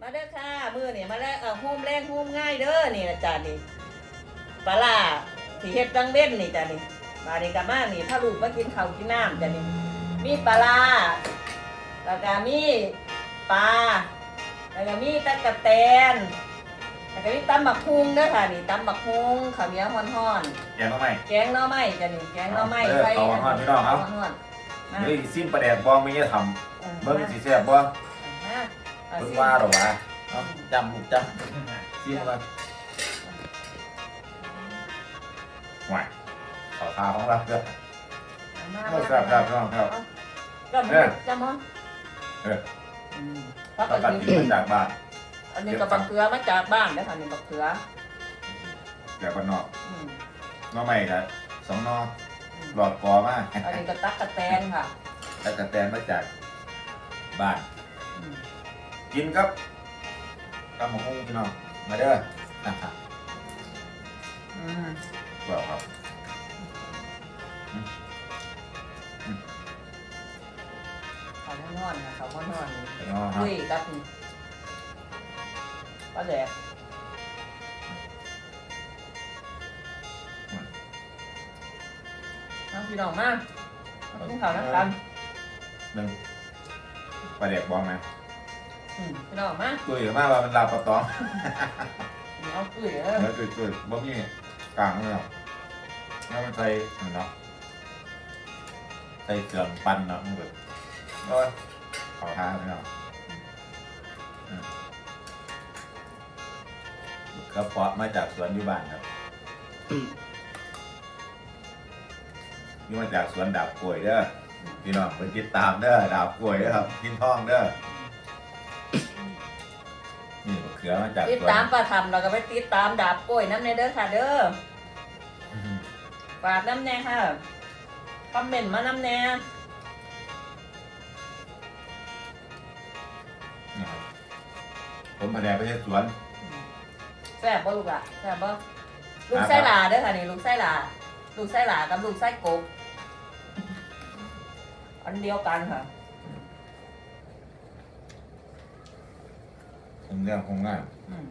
มาเด้อค่ะมือนี่มาแล้วเออโฮมแรงโฮมง่ายเด้อนี่นะจ๊ะนี่ปลาล่าสีเฮ็ดตังเว้นนี่จ้ะนี่มานี่กลับมานี่ถ้าลูกมากินข้าวกินน้ำจ้ะนี่มีปลาล่าแล้วก็มีปลาแล้วก็มีตะกะแตนแล้วก็มีตำบักฮุงเด้อค่ะนี่ตำบักฮุงข้าวเหนียวฮ้อนแกงมาใหม่ๆแกงหน่อไม้จ้ะนี่แกงหน่อไม้เออข้าวฮ้อนๆพี่น้องครับข้าวฮ้อนๆมาเฮ้ยซิมประแดกบองไม่เนี่ยทเออำเบิ้งมาสีแซ่บบ่ มาเอาเบิ้งสิว่าหรอวะเอาจำบุกจำซิมมาหวายขอทาของเราเด้อมาโอ้ครับครับพี่น้องครับจำเอมั้อจำมั้งเออพักประกักันนกินมาจากบ้านอันนี้กับบักเขือมาจากบ้านนะคะนี่บักเขือจากบ้านนอกอืมหน้อใหม่ครับสองหนอหลอดกอมาอันนี้ก็ตักกะแตนค่ะ แล้วกระแตนมาจากบ้านอืม กินครับตำหมกหุ้งพี่น้องมาเด้ออืมบอกครับข้าวนอนค่ะข้าวนอนนี่พี่น้องครับคุยกับนี่ป้าแดกน้องพี่น้องมาเอากินข้าวน้ำกันหนึ่งปลาเด็กบองนะ อืมพี่น้องมาตุ้ยมากว่ามันลาปลาตองเนี่เอาคุยเออแล้วตุยตุ้ยบ่มีกลางเลยหรอกแล้วมันใส่เนาะใส่เกลือปั่นเนาะมันแบบโอ้ยขอทานพี่น้องอืมกระเพาะมาจากสวนอยู่บ้านครับนี่มาจากสวนดาบกล้วยเด้อพี่น้องไปติดตามเด้อดาบกล้วยเด้อครับกินท้องเด้อะ เขือมาจากติดสวนตามป้าทำเราก็ไปติดตามดาบกล้วยน้ำในเด้อค่ะเด้ออื้อหือฝากน้ำแน่ค่ะคอมเมนต์มาน้ำแน่นะครับผมแผนกไปเฮ็ดสวนแซ่บบ่ลูกอะแซ่บบ่ลูกไส้หลาเด้อค่ะนี่ลูกไส้หลาลูกไส้หลากับลูกไส้กบอันเดียวกันค่ะ คงเรื่องคงง่ายอืม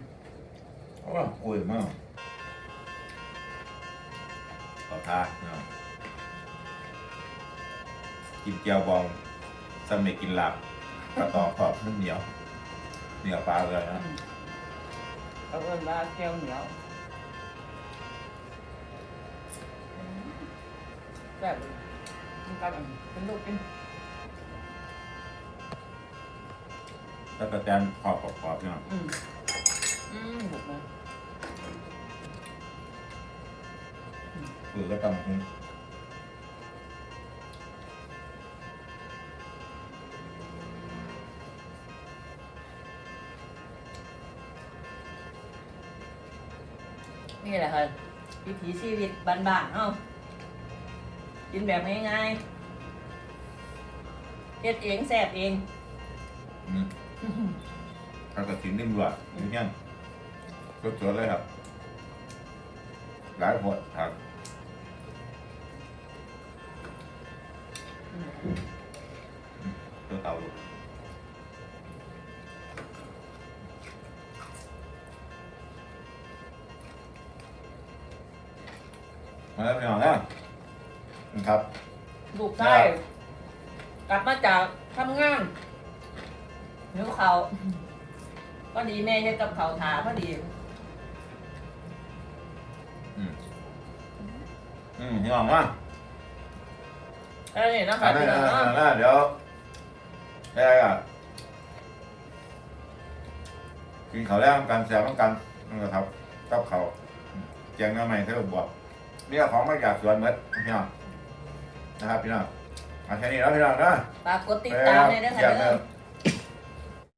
โอ้ยกล้วยมากขอทานพี่น้องกินเจียวบองสำเร็จกินหลับกระตอกขอบน้ำเหนียว เหนียวปลาเลยนะอืมเอาเอิ้นว่าแก้วเหนียวอืมแซ่บเลยกินกันอันนี้เป็นลูกกิน แล้วก็แตนขอบขอบขอบพี่น้องอืมอืมบุกเลยคือก็ตำคุ้งนี่แหละค่ะวิถีชีวิตบ้านๆเนาะกินแบบง่ายๆเฮ็ดเองแซ่บเอง อืม ผักกระถินนิ่มด้วยนี่ยังสดๆเลยครับ หลายหดผักตัวเต่าลูกมาแล้วพี่น้องนะนะครับ ลูกไส้กลับมาจากทำงาน หิวเขาวพอดีแม่เฮ็ดกับเขาวถาพอดีอืมอืมพี่น้องมาแค่นี้นะอ่าคะนั่พี่นน้องนั่นเนาะนั่นเดี๋ยวได้ก็กินข้าวแรกกันแซวกันนั่นแหละครับกับเขาวแจงหน้าใหม่เท่าบอกนี่ของมาจากสวนเมดพี่น้องนะครับพี่น้องเอาแค่นี้แล้วพี่น้องนะ ฝากกดติดตามเลยนะคะอยากเด้เริ่อม